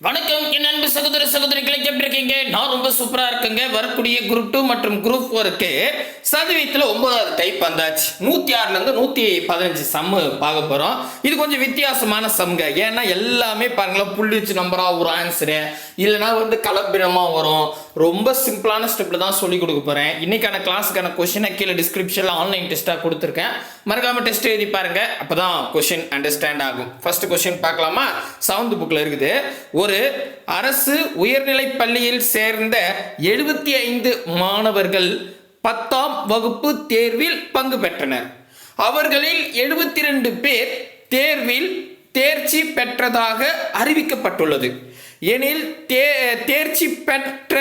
வணக்கம். என் அன்பு சகோதர சகோதரிகளை எப்படி இருக்கீங்க? நான் ரொம்ப சூப்பரா இருக்கேங்க. வரக்கூடிய குரூப் டூ மற்றும் குரூப் ஃபோருக்கு சதவீதத்தில் ஒன்பதாவது டைப் வந்தாச்சு. நூத்தி ஆறுல இருந்து நூத்தி பதினஞ்சு சம்மு பார்க்க போறோம். இது கொஞ்சம் வித்தியாசமான சம்ங்க ஏன்னா எல்லாமே பாருங்களேன் புள்ளி வச்சு நம்பரா ஒரு ஆன்சரு இல்லைன்னா வந்து கலப்பிடமா வரும். ரொம்ப சிம்பிளான ஸ்டெப்ல தான் சொல்லி கொடுக்க போறேன். இன்னைக்கான கிளாஸுக்கான கொஸ்டினை கீழே டிஸ்கிரிப்ஷன்ல ஆன்லைன் டெஸ்ட்டாக கொடுத்துருக்கேன். மறக்காம டெஸ்ட் எழுதி பாருங்க. அப்பதான் கொஸ்டின் அண்டர்ஸ்டாண்ட் ஆகும். ஃபர்ஸ்ட் கொஸ்டின் பார்க்கலாமா? செவன்த் புக்ல இருக்குது. ஒரு அரசு உயர்நிலை பள்ளியில் சேர்ந்த எழுபத்தி ஐந்து மாணவர்கள் பத்தாம் வகுப்பு தேர்வில் பங்கு பெற்றனர். அவர்களில் எழுபத்தி ரெண்டு பேர் தேர்வில் தேர்ச்சி பெற்றதாக அறிவிக்கப்பட்டுள்ளது. எனில் தே தேர்ச்சி பெற்ற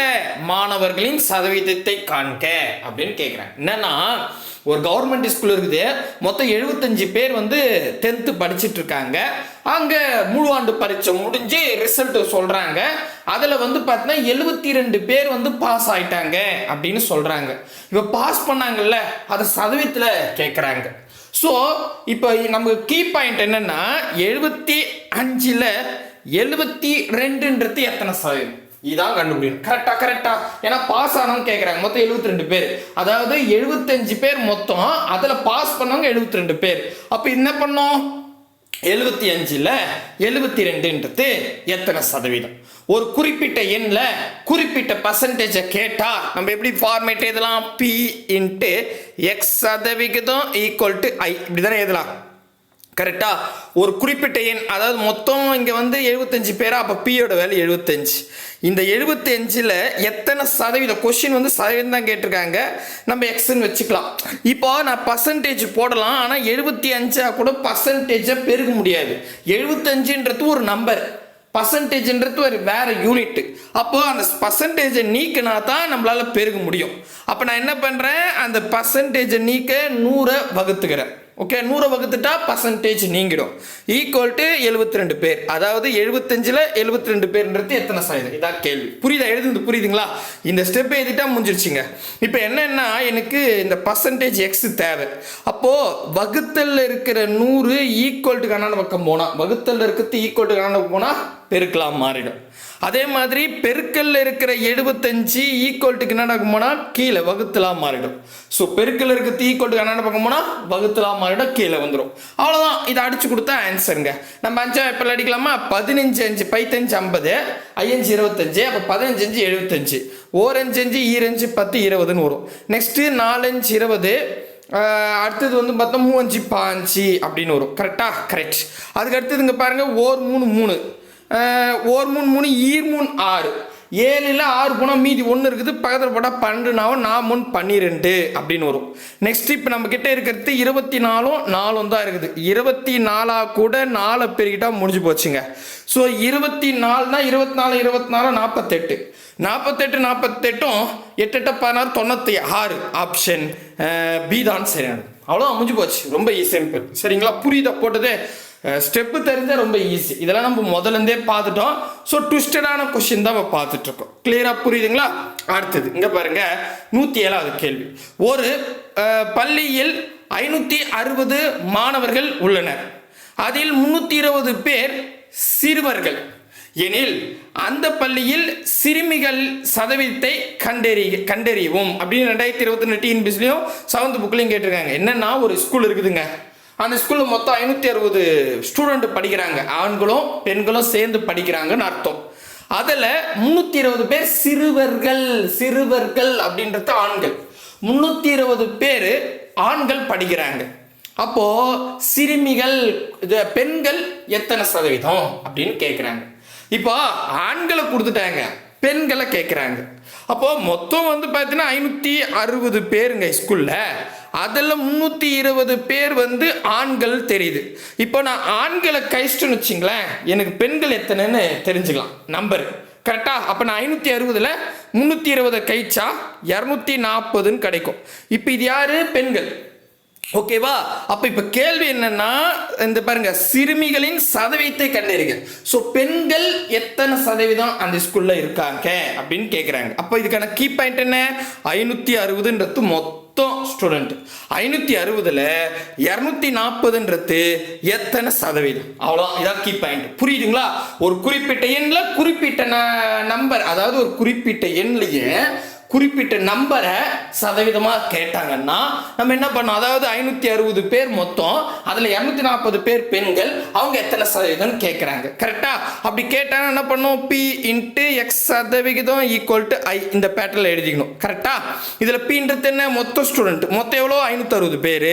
மாணவர்களின் சதவீதத்தை காண்க அப்படின்னு கேட்குறேன் என்னன்னா ஒரு கவர்மெண்ட் ஸ்கூல் இருக்குது. மொத்தம் எழுபத்தஞ்சு பேர் வந்து டென்த்து படிச்சுட்டு இருக்காங்க. அங்கே முழு ஆண்டு பரீட்சை முடிஞ்சு ரிசல்ட் சொல்கிறாங்க அதில் வந்து பார்த்தீங்கன்னா எழுபத்தி ரெண்டு பேர் வந்து பாஸ் ஆயிட்டாங்க அப்படின்னு சொல்கிறாங்க இப்போ பாஸ் பண்ணாங்கல்ல அதை சதவீதத்தில் கேட்குறாங்க ஸோ இப்போ நமக்கு கீ பாயிண்ட் என்னென்னா எழுபத்தி அஞ்சில் எழுபத்தி ரெண்டுன்றது எத்தனை சதவீதம்? இதான் கண்டுபிடிக்கணும். கரெக்டா கரெக்டா ஏன்னா பாஸ் ஆனவங்க கேட்குறாங்க மொத்தம் எழுபத்தி ரெண்டு பேர். அதாவது எழுபத்தஞ்சு பேர் மொத்தம் அதில் பாஸ் பண்ணவங்க எழுபத்தி ரெண்டு பேர். அப்போ என்ன பண்ணோம்? எழுபத்தி அஞ்சில் எழுபத்தி ரெண்டுன்றது எத்தனை சதவீதம்? ஒரு குறிப்பிட்ட எண்ணில் குறிப்பிட்ட பர்சன்டேஜை கேட்டால் நம்ம எப்படி ஃபார்மேட் எழுதலாம்? பி இன்ட்டு எக்ஸ் சதவிகிதம் ஈக்குவல் டு ஐ இப்படி தானே எழுதலாம். கரெக்டாக ஒரு குறிப்பிட்ட எண் அதாவது மொத்தம் இங்கே வந்து எழுபத்தஞ்சு பேரா அப்போ பியோட வேலை எழுபத்தஞ்சு. இந்த எழுபத்தஞ்சில் எத்தனை சதவீதம் கொஷின் வந்து சதவீதம் தான் கேட்டிருக்காங்க. நம்ம எக்ஸ்ன்னு வச்சுக்கலாம். இப்போ நான் பர்சன்டேஜ் போடலாம் ஆனால் எழுபத்தி அஞ்சா கூட பர்சன்டேஜை பெருக முடியாது. எழுபத்தஞ்சுன்றது ஒரு நம்பர் பர்சன்டேஜ்ன்றது ஒரு வேறு யூனிட் அப்போது அந்த பர்சன்டேஜை நீக்கினா தான் நம்மளால் பெருக முடியும். அப்போ நான் என்ன பண்ணுறேன் அந்த பர்சன்டேஜை நீக்க நூறை வகுத்துக்கிறேன். ஓகே நூறை வகுத்துட்டா பர்சன்டேஜ் நீங்கிடும். ஈக்குவல் டு எழுபத்தி ரெண்டு பேர். அதாவது எழுபத்தஞ்சில் எழுபத்தி ரெண்டு பேர்ன்றது எத்தனை சதவீதம்? இதான் கேள்வி. புரியுதா? எழுதுது புரியுதுங்களா? இந்த ஸ்டெப் எழுதிட்டா முடிஞ்சிருச்சுங்க. இப்போ என்னன்னா எனக்கு இந்த பர்சன்டேஜ் எக்ஸ் தேவை. அப்போது வகுத்தலில் இருக்கிற நூறு ஈக்குவல் டு கண்ணான பக்கம் போனால் வகுத்தல்ல இருக்கிறது ஈக்குவல் டு கண்ணாடி போனால் பெருக்கலாம் மாறிடும். அதே மாதிரி பெருக்கல்ல இருக்கிற எழுபத்தஞ்சு ஈக்குவல்ட்டுக்கு என்ன கன்னடா போனால் கீழே வகுத்துலாம் மாறிடும். ஸோ பெருக்கல் இருக்கிறது ஈக்குவல்ட்டுக்கு என்ன கன்னடா பக்கம் போனால் மாறிடும் கீழே வந்துடும் அவ்வளோதான் இதை அடிச்சு கொடுத்தா ஆன்சருங்க நம்ம அஞ்சா இப்போ அடிக்கலாமா? பதினஞ்சு அஞ்சு பைத்தஞ்சு ஐம்பது ஐயஞ்சு இருபத்தஞ்சு அப்போ பதினஞ்சு அஞ்சு எழுபத்தஞ்சு. ஓரஞ்சு அஞ்சு ஈரஞ்சு பத்து இருபதுன்னு வரும். நெக்ஸ்ட்டு நாலஞ்சு இருபது அடுத்தது வந்து பார்த்தா மூவஞ்சு பாஞ்சு அப்படின்னு வரும். கரெக்டாக கரெக்ட் அதுக்கு அடுத்தது இங்கே பாருங்கள் ஓர் மூணு மூணு. ஒரு மூணு மூணு ஈர் மூணு ஆறு. ஏழில் ஆறு போனால் மீதி ஒன்று இருக்குது. பக்கத்தில் போட்டால் பன்னெண்டுனாவும் நான் மூணு பன்னிரெண்டு அப்படின்னு வரும். நெக்ஸ்ட் இப்போ நம்ம கிட்ட இருக்கிறது இருபத்தி நாலும் நாலும் தான் இருக்குது. இருபத்தி நாலாக கூட நாலு பெருகிட்டா முடிஞ்சு போச்சுங்க. ஸோ இருபத்தி நாலுனா இருபத்தி நாலு இருபத்தி நாலு நாற்பத்தெட்டு நாற்பத்தெட்டு நாற்பத்தெட்டும் எட்டு எட்டு பதினாறு தொண்ணூற்றி ஆறு ஆப்ஷன் பி தான் சரியானது அவ்வளோ முடிஞ்சு போச்சு. ரொம்ப சிம்பிள் சரிங்களா? புரியுதா? போட்டது? ஸ்டெப்பு தெரிஞ்சால் ரொம்ப ஈஸி இதெல்லாம் நம்ம முதலேருந்தே பார்த்துட்டோம். ஸோ ட்விஸ்டடான கொஷின் தான் நம்ம பார்த்துட்ருக்கோம். கிளியராக புரியுதுங்களா? அடுத்தது இங்கே பாருங்கள் நூற்றி ஏழாவது கேள்வி. ஒரு பள்ளியில் ஐநூற்றி அறுபது மாணவர்கள் உள்ளனர். அதில் முன்னூற்றி இருபது பேர் சிறுவர்கள். எனில் அந்த பள்ளியில் சிறுமிகள் சதவீதத்தை கண்டறி கண்டறியவும் அப்படின்னு ரெண்டாயிரத்தி இருபத்தி ரெண்டு டிஎன்பிஸ்லையும் செவன்த் புக்லையும் கேட்டிருக்காங்க. என்னன்னா ஒரு ஸ்கூல் இருக்குதுங்க. அந்த ஸ்கூலில் மொத்தம் ஐநூற்றி அறுபது ஸ்டூடெண்ட் படிக்கிறாங்க. ஆண்களும் பெண்களும் சேர்ந்து படிக்கிறாங்கன்னு அர்த்தம். அதில் முந்நூற்றி இருபது பேர் சிறுவர்கள் சிறுவர்கள் அப்படின்றது ஆண்கள். முந்நூற்றி இருபது பேர் ஆண்கள் படிக்கிறாங்க. அப்போது சிறுமிகள் இது பெண்கள் எத்தனை சதவீதம் அப்படின்னு கேட்குறாங்க இப்போ ஆண்களை கொடுத்துட்டாங்க பெண்களை கேட்குறாங்க அப்போது மொத்தம் வந்து பார்த்தீங்கன்னா ஐநூற்றி அறுபது பேருங்க ஸ்கூலில் அதில் முந்நூற்றி இருபது பேர் வந்து ஆண்கள் தெரியுது. இப்போ நான் ஆண்களை கழிச்சிட்டேன்னு வச்சிங்களேன் எனக்கு பெண்கள் எத்தனைன்னு தெரிஞ்சுக்கலாம். நம்பர் கரெக்டாக அப்போ நான் ஐநூற்றி அறுபதில் முந்நூற்றி இருபதை கழிச்சா இரநூத்தி நாற்பதுன்னு கிடைக்கும். இப்போ இது யார்? பெண்கள். ஓகேவா அப்போ இப்போ கேள்வி என்னன்னா இந்த பாருங்க சிறுமிகளின் சதவீதத்தை கண்டறிங்க. ஸோ பெண்கள் எத்தனை சதவீதம் அந்த ஸ்கூல்ல இருக்காங்க அப்படின்னு கேட்குறாங்க அப்போ இதுக்கான கீ பாயிண்ட் என்ன? ஐநூற்றி அறுபதுன்றது மொத்த மொத்தம் ஸ்டூடெண்ட் ஐநூற்றி அறுபதில் இரநூத்தி நாற்பதுன்றது எத்தனை சதவீதம்? அவ்வளோ இதான் கீ பாயிண்ட் புரியுதுங்களா? ஒரு குறிப்பிட்ட எண்ணில் குறிப்பிட்ட நம்பர் அதாவது ஒரு குறிப்பிட்ட எண்ணிலேயே குறிப்பிட்ட நம்பரை சதவீதமாக கேட்டாங்கன்னா நம்ம என்ன பண்ணோம்? அதாவது ஐநூற்றி அறுபது பேர் மொத்தம் அதில் இரநூத்தி நாற்பது பேர் பெண்கள் அவங்க எத்தனை சதவீதம் கேட்குறாங்க கரெக்டாக அப்படி கேட்டாங்கன்னா என்ன பண்ணோம்? பி இன்ட்டு எக்ஸ் சதவிகிதம் ஈக்குவல் டு ஐ இந்த பேட்டர்ல எழுதிக்கணும். கரெக்டாக இதில் பின்றது என்ன? மொத்த ஸ்டூடெண்ட் மொத்தம் எவ்வளோ? ஐநூற்றி அறுபது பேர்.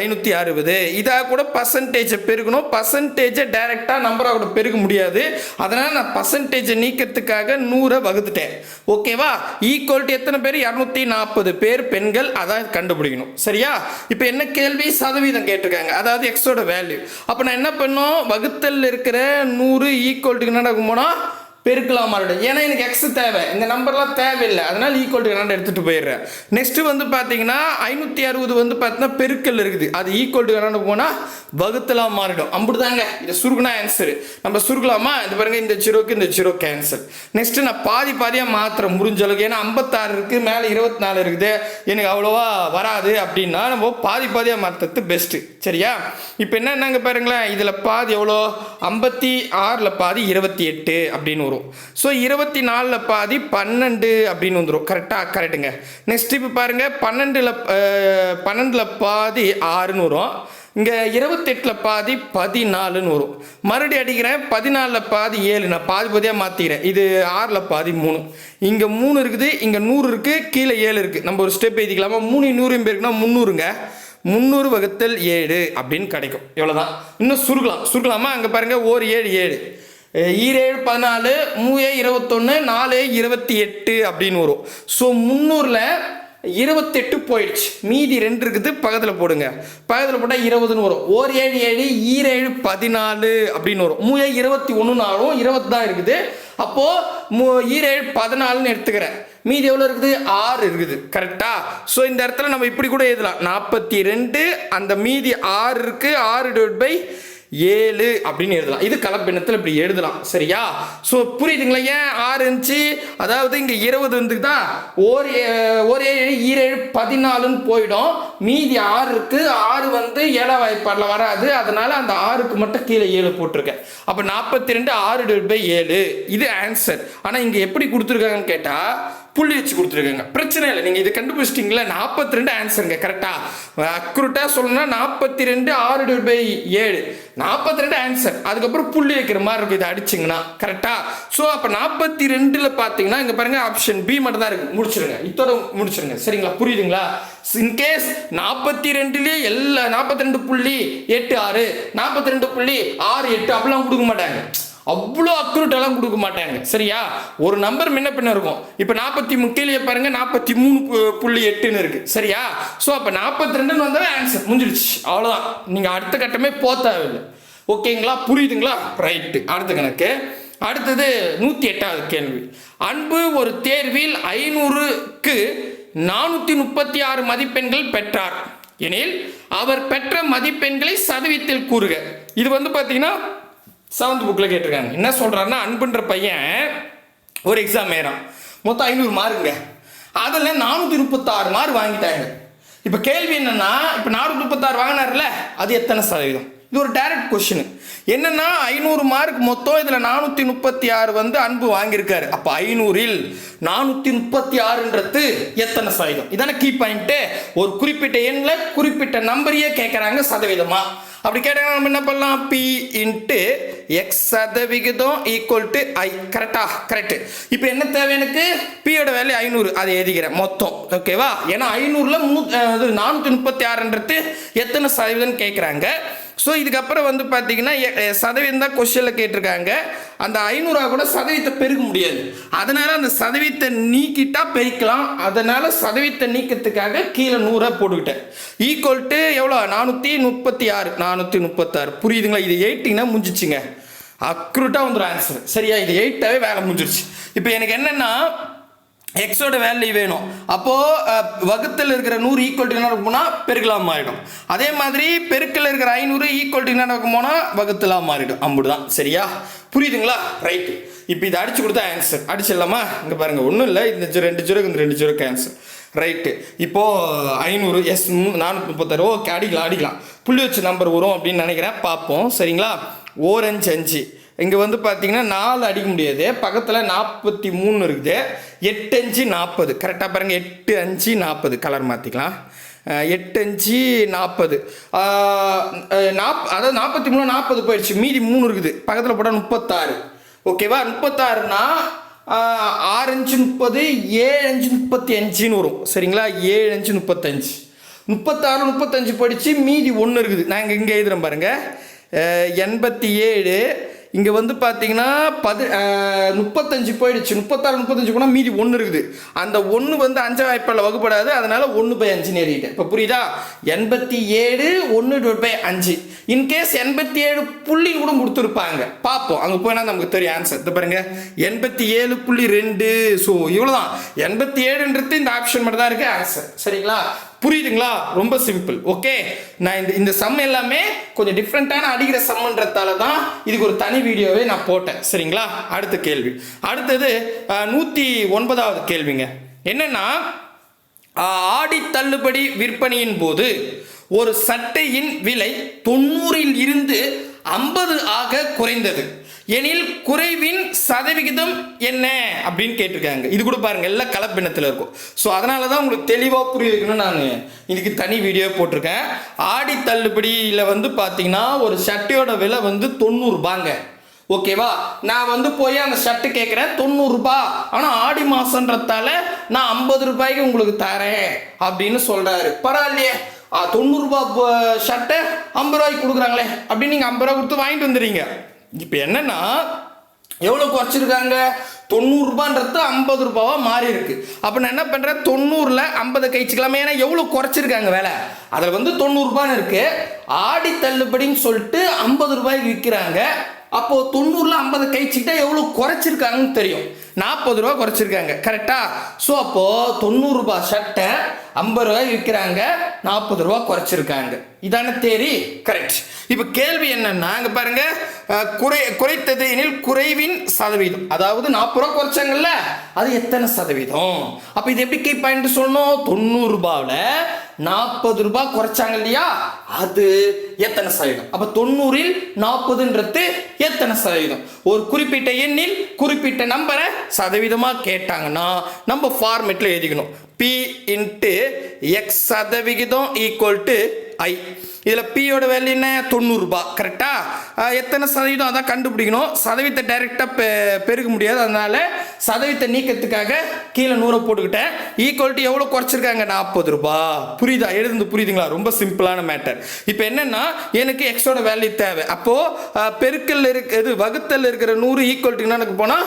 ஐநூற்றி அறுபது. இதாக கூட பர்சன்டேஜை பெருகணும். பர்சன்டேஜை டைரெக்டாக நம்பராக கூட பெருக முடியாது. அதனால் நான் பர்சன்டேஜை நீக்கிறதுக்காக நூறை வகுத்துட்டேன். ஓகேவா ஈக்குவல் சொல்லிட்டு எத்தனை பேர்? இரநூத்தி நாற்பது பேர் பெண்கள் அதான் கண்டுபிடிக்கணும். சரியா? இப்போ என்ன கேள்வி? சதவீதம் கேட்டிருக்காங்க. அதாவது எக்ஸோட வேல்யூ அப்போ நான் என்ன பண்ணோம்? வகுத்தல் இருக்கிற நூறு ஈக்குவல் டு என்ன நடக்கும் போனால் பெருக்கலாம் மறுபடியும் ஏன்னா எனக்கு எக்ஸ் தேவை. இந்த நம்பர்லாம் தேவையில்லை. அதனால் ஈக்குவல் டு கனெக்ட் எடுத்துகிட்டு போயிடுறேன். நெக்ஸ்ட்டு வந்து பார்த்தீங்கன்னா ஐநூற்றி அறுபது வந்து பார்த்தீங்கன்னா பெருக்கல் இருக்குது. அது ஈக்குவல் டு கனெக்ட் போனால் வகுத்தலாம் மாறிடும். அப்படிதாங்க. இது சுருக்குனா ஆன்சரு நம்ம சுருக்கலாமா? இது பாருங்கள் இந்த ஜீரோக்கு இந்த ஜீரோ கேன்சல் நெக்ஸ்ட்டு நான் பாதி பாதியாக மாத்திரம் முடிஞ்ச அளவுக்கு. ஏன்னா ஐம்பத்தாறு இருக்குது மேலே இருபத்தி நாலு இருக்குது. எனக்கு அவ்வளோவா வராது அப்படின்னா நம்ம பாதி பாதியாக மாற்றுறது பெஸ்ட்டு சரியா? இப்போ என்னென்னாங்க பாருங்களேன். இதில் பாதி எவ்வளோ? ஐம்பத்தி ஆறில் பாதி இருபத்தி எட்டு அப்படின்னு வரும். ஸோ இருபத்தி நாலில் பாதி பன்னெண்டு அப்படின்னு வந்துடும் கரெக்டாக கரெக்டுங்க நெக்ஸ்ட் இப்போ பாருங்கள் பன்னெண்டில் பன்னெண்டில் பாதி ஆறுன்னு வரும். இங்கே இருபத்தெட்டில் பாதி பதினாலுன்னு வரும். மறுபடியும் அடிக்கிறேன். பதினாலில் பாதி ஏழு. நான் பாதி பாதியாக மாற்றிக்கிறேன் இது ஆறில் பாதி மூணு. இங்கே மூணு இருக்குது. இங்கே நூறு இருக்குது கீழே ஏழு இருக்குது நம்ம ஒரு ஸ்டெப் எழுதிக்கலாமா? மூணு நூறு பேருக்குன்னா முந்நூறுங்க. முந்நூறு வகுத்தல் ஏழு அப்படின்னு கிடைக்கும். இவ்வளோதான் இன்னும் சுருக்கலாம். சுருக்கலாமா? அங்கே பாருங்கள் ஒரு ஏழு ஏழு. ஈரேழு பதினாலு மூவே இருபத்தொன்று நாலு இருபத்தி எட்டு அப்படின்னு வரும். ஸோ முந்நூறில் இருபத்தெட்டு போயிடுச்சு. மீதி ரெண்டு இருக்குது பக்கத்தில் போடுங்க. பக்கத்தில் போட்டால் இருபதுன்னு வரும். ஓர் ஏழு ஏழு ஈரேழு பதினாலு அப்படின்னு வரும். மூஏ இருபத்தி ஒன்றுனாலும் இருபது தான் இருக்குது. அப்போது மூ ஈரேழு பதினாலுன்னு எடுத்துக்கிறேன். மீதி எவ்வளோ இருக்குது? ஆறு இருக்குது. கரெக்டா ஸோ இந்த இடத்துல நம்ம இப்படி கூட எழுதலாம். நாற்பத்தி ரெண்டு அந்த மீதி ஆறு இருக்குது ஆறு டிவைட் பை ஏழு அப்படின்னு எழுதலாம். இது கலப்பினத்தில் இப்படி எழுதலாம். சரியா? ஸோ புரியுதுங்களா ஏன் ஆறு இருந்துச்சு? அதாவது இங்கே இருபது வந்துக்குதா? ஓர் ஏ- ஏழு ஈரேழு பதினாலுன்னு போயிடும். மீதி ஆறு இருக்கு. ஆறு வந்து ஏழாம் வாய்ப்பாடில் வராது. அதனால அந்த ஆறுக்கு மட்டும் கீழே ஏழு போட்டிருக்கேன். அப்போ நாற்பத்தி ரெண்டு ஆறு டிவைட் பை ஏழு. இது ஆன்சர் ஆனால் இங்கே எப்படி கொடுத்துருக்காங்கன்னு கேட்டால் புள்ளி வச்சு கொடுத்துருக்காங்க. பிரச்சனை இல்லை. நீங்கள் இது கண்டுபிடிச்சிட்டிங்களா? நாற்பத்தி ரெண்டு ஆன்சருங்க கரெக்டாக அக்ரூட்டாக சொல்லணும்னா நாற்பத்தி ரெண்டு ஆறு டிவைட் பை ஏழு. நாற்பத்தி ரெண்டு ஆன்சர் அதுக்கப்புறம் புள்ளி வைக்கிற மாதிரி இருக்கும். இதை அடிச்சிங்கன்னா கரெக்டாக ஸோ அப்போ நாற்பத்தி ரெண்டில் பார்த்தீங்கன்னா இங்கே பாருங்கள் ஆப்ஷன் பி மட்டும் தான் இருக்குது முடிச்சிருங்க. இதோட முடிச்சிருங்க. சரிங்களா? புரியுதுங்களா? இன்கேஸ் நாற்பத்தி ரெண்டுலேயே எல்லா நாற்பத்தி ரெண்டு புள்ளி எட்டு ஆறு நாற்பத்தி ரெண்டு புள்ளி ஆறு எட்டு அப்படிலாம் கொடுக்க மாட்டாங்க. அவ்வளோ அக்யூரேட் எல்லாம் கொடுக்க மாட்டாங்க. சரியா? ஒரு நம்பர் முன்ன பின்ன இருக்கும். இப்போ நாற்பத்தி மூணு கீழே நாற்பத்தி மூணு புள்ளி எட்டுன்னு இருக்குது சரியா? ஸோ அப்போ நாற்பத்தி ரெண்டுன்னு வந்தாவே ஆன்சர் முடிஞ்சிடுச்சு. அவ்வளோதான் நீங்கள் அடுத்த கட்டமே போத்தாவில்லை ஓகேங்களா? புரியுதுங்களா? ரைட்டு அடுத்த கணக்கு. அடுத்தது நூற்றி எட்டாவது கேள்வி. அன்பு ஒரு தேர்வில் ஐநூறுக்கு நானூற்றி முப்பத்தி ஆறு மதிப்பெண்கள் பெற்றார். எனில் அவர் பெற்ற மதிப்பெண்களை சதவீதத்தில் கூறுக. இது வந்து பார்த்தீங்கன்னா செவன்த் புக்கில் கேட்டிருக்காங்க. என்ன சொல்கிறாருன்னா அன்புன்ற பையன் ஒரு எக்ஸாம் ஏறான். மொத்தம் ஐநூறு மார்க்குங்க. அதில் நானூற்றி முப்பத்தாறு மார்க் வாங்கிட்டாங்க இப்போ கேள்வி என்னென்னா இப்போ நானூற்றி முப்பத்தாறு வாங்கினார்ல அது எத்தனை சதவீதம்? இது ஒரு டைரக்ட் கொஷின் என்னன்னா ஐநூறு மார்க் மொத்தம் இதில் நானூற்றி முப்பத்தி ஆறு வந்து அன்பு வாங்கியிருக்காரு. அப்போ ஐநூறில் நானூற்றி முப்பத்தி ஆறுன்றது எத்தனை சதவீதம்? இதான கீ பாயிண்ட்டு ஒரு குறிப்பிட்ட எண்ணில் குறிப்பிட்ட நம்பரையே கேட்குறாங்க சதவீதமாக அப்படி கேட்டாங்கன்னா நம்ம என்ன பண்ணலாம்? பி இன்ட்டு எக்ஸ் சதவிகிதம் ஈக்குவல் டு ஐ கரெக்டா கரெக்ட் இப்போ என்ன தேவை எனக்கு? பியோட வேலை ஐநூறு. அதை எழுதிக்கிறேன் மொத்தம். ஓகேவா ஏன்னா ஐநூறுல மூ நானூற்றி முப்பத்தி ஆறுன்றது எத்தனை சதவீதம்னு கேட்குறாங்க ஸோ இதுக்கப்புறம் வந்து பார்த்தீங்கன்னா எ- சதவீதம் தான் கொஸ்டினில் கேட்டிருக்காங்க. அந்த ஐநூறுரூவா கூட சதவீதத்தை பெருக்க முடியாது. அதனால் அந்த சதவீதத்தை நீக்கிட்டால் பெருக்கலாம். அதனால் சதவீதத்தை நீக்கிறதுக்காக கீழே நூறாக போட்டுக்கிட்டேன். ஈக்குவல் டு எவ்வளோ? நானூற்றி முப்பத்தி ஆறு. நானூற்றி முப்பத்தாறு. புரியுதுங்களா? இது எயிட்டிங்கன்னா முடிஞ்சிச்சுங்க. அக்ரூட்டாக வந்துடும் ஆன்சர் சரியா? இது எயிட்டாவே வேலை முடிஞ்சிருச்சு. இப்போ எனக்கு என்னென்னா எக்ஸோட வேல்யூ வேணும். அப்போது வகுத்தில் இருக்கிற நூறு ஈக்குவல் டு என்ன போனால் பெருக்கலாம் மாறிடும். அதே மாதிரி பெருக்கில் இருக்கிற ஐநூறு ஈக்குவல் டு என்ன போனால் வகுத்தலாம் மாறிடும். அம்புடு தான் சரியா? புரியுதுங்களா? ரைட்டு இப்போ இதை அடிச்சு கொடுத்தா ஆன்சர் அடிச்சிடலாமா? இங்கே பாருங்கள் ஒன்றும் இல்லை. இந்த ஜீரோ ரெண்டு ஜீரோக்கு இந்த ரெண்டு ஜீரோக்கு ஆன்சர் ரைட்டு இப்போது ஐநூறு எஸ் நானூற்றி முப்பத்தாறு. ஓகே அடிக்கலாம் அடிக்கலாம். புள்ளி வச்ச நம்பர் வரும் அப்படின்னு நினைக்கிறேன். பார்ப்போம். சரிங்களா? ஓரஞ்சு அஞ்சு. இங்கே வந்து பார்த்தீங்கன்னா நாலு அடிக்க முடியாது. பக்கத்தில் நாற்பத்தி மூணு இருக்குது. எட்டு அஞ்சு நாற்பது கரெக்டாக பாருங்கள் எட்டு அஞ்சு நாற்பது கலர் மாற்றிக்கலாம் எட்டு அஞ்சு நாற்பது நாப் அதாவது நாற்பத்தி மூணு நாற்பது போயிடுச்சு. மீதி மூணு இருக்குது. பக்கத்தில் போட்டால் முப்பத்தாறு. ஓகேவா முப்பத்தாறுனா ஆறு அஞ்சு முப்பது ஏழு அஞ்சு முப்பத்தி அஞ்சுன்னு வரும். சரிங்களா? ஏழு அஞ்சு முப்பத்தஞ்சு. முப்பத்தாறு முப்பத்தஞ்சு படித்து மீதி ஒன்று இருக்குது. நான் இங்கே இங்கே பாருங்கள் எண்பத்தி ஏழு இங்கே வந்து பார்த்தீங்கன்னா பது முப்பத்தஞ்சு போயிடுச்சு. முப்பத்தாறு முப்பத்தஞ்சு போனால் மீதி ஒன்று இருக்குது. அந்த ஒன்று வந்து அஞ்சு வாய்ப்பால் வகுப்படாது. அதனால் ஒன்று பை அஞ்சு எழுதிட்டேன் இப்போ புரியுதா? எண்பத்தி ஏழு ஒன்று டிவைட் பை அஞ்சு. இன்கேஸ் எண்பத்தி ஏழு புள்ளி கூட கொடுத்துருப்பாங்க. பார்ப்போம் அங்கே போனால் நமக்கு தெரியும் ஆன்சர் இது பாருங்க. எண்பத்தி ஏழு புள்ளி ரெண்டு. ஸோ இவ்வளோதான் எண்பத்தி ஏழுன்றது இந்த ஆப்ஷன் மட்டும் தான் இருக்குது ஆன்சர் சரிங்களா? புரியுதுங்களா? ரொம்ப சிம்பிள் ஓகே நான் இந்த இந்த சம் எல்லாமே கொஞ்சம் டிஃப்ரெண்ட்டான அடிக்கிற சம்ன்றதால தான் இதுக்கு ஒரு தனி வீடியோவே நான் போட்டேன். சரிங்களா? அடுத்த கேள்வி. அடுத்தது நூற்றி ஒன்பதாவது கேள்விங்க. என்னென்னா ஆடி தள்ளுபடி விற்பனையின் போது ஒரு சட்டையின் விலை தொண்ணூறில் இருந்து ஐம்பது ஆக குறைந்தது. எனில் குறைவின் சதவிகிதம் என்ன? அப்படின்னு கேட்டிருக்காங்க. இது கூட பாருங்க எல்லாம் கலப்பினத்தில் இருக்கும். ஸோ அதனால தான் உங்களுக்கு தெளிவாக புரிய வைக்கணும்னு நான் இதுக்கு தனி வீடியோ போட்டிருக்கேன். ஆடி தள்ளுபடியில் வந்து பார்த்தீங்கன்னா ஒரு சட்டையோட விலை வந்து தொண்ணூறுபாங்க ஓகேவா நான் வந்து போய் அந்த ஷர்ட்டு கேட்குறேன் தொண்ணூறுரூபா ஆனால் ஆடி மாதன்றதால நான் ஐம்பது ரூபாய்க்கு உங்களுக்கு தரேன் அப்படின்னு சொல்கிறாரு பரவாயில்லையே. ஆ, தொண்ணூறுரூபா ஷர்ட்டை ஐம்பது ரூபாய்க்கு கொடுக்குறாங்களே அப்படின்னு நீங்கள் ஐம்பது ரூபா கொடுத்து வாங்கிட்டு வந்துடுறீங்க. இப்போ என்னன்னா எவ்வளோ குறைச்சிருக்காங்க? தொண்ணூறுரூபான்றது ஐம்பது ரூபாவாக மாறி இருக்கு. அப்போ நான் என்ன பண்ணுறேன் தொண்ணூறில் ஐம்பது கழிச்சுக்கலாமே. ஏன்னா எவ்வளோ குறைச்சிருக்காங்க வேலை? அதில் வந்து தொண்ணூறுரூபான்னு இருக்கு. ஆடி தள்ளுபடின்னு சொல்லிட்டு ஐம்பது ரூபாய்க்கு விற்கிறாங்க அப்போது தொண்ணூறில் ஐம்பது கழிச்சுக்கிட்டா எவ்வளோ குறைச்சிருக்காங்கன்னு தெரியும். நாற்பது ரூபா குறைச்சிருக்காங்க. கரெக்டா ஸோ அப்போ தொண்ணூறுரூபா சட்டை ஐம்பது ரூபாய் விற்கிறாங்க நாற்பது ரூபா குறைச்சிருக்காங்க. இதான தேரி? கரெக்ட் இப்போ கேள்வி என்னன்னா அங்கே பாருங்க குறை குறைத்தது எனில் குறைவின் சதவீதம். அதாவது நாற்பது ரூபா குறைச்சாங்கல்ல அது எத்தனை சதவீதம்? அப்போ இது எப்படி கீப் பாயிண்ட் சொல்லணும்? தொண்ணூறு ரூபாவில் நாற்பது ரூபாய் குறைச்சாங்க இல்லையா? அது எத்தனை சதவீதம்? அப்போ தொண்ணூறில் நாற்பதுன்றது எத்தனை சதவீதம்? ஒரு குறிப்பிட்ட எண்ணில் குறிப்பிட்ட நம்பரை சதவீதமாக கேட்டாங்கன்னா நம்ம ஃபார்மேட்டில் எழுதிக்கணும். பி இன்ட்டு எக்ஸ் சதவிகிதம் ஈக்குவல் டு ஐ இதில் பியோட வேல்யூ என்ன? தொண்ணூறுபா கரெக்டாக எத்தனை சதவீதம்? அதான் கண்டுபிடிக்கணும். சதவீதத்தை டைரெக்டாக பெ பெருக்க முடியாது. அதனால் சதவீதத்தை நீக்கிறதுக்காக கீழே நூறை போட்டுக்கிட்டேன். ஈக்குவாலிட்டி எவ்வளோ குறைச்சிருக்காங்க? நாற்பது ரூபா புரியுதா? எழுந்து புரியுதுங்களா? ரொம்ப சிம்பிளான மேட்டர் இப்போ என்னென்னா எனக்கு எக்ஸோட வேல்யூ தேவை. அப்போது பெருக்கல் இருக்க இது வகுத்தல் இருக்கிற நூறு ஈக்குவல் என்ன எனக்கு போனால்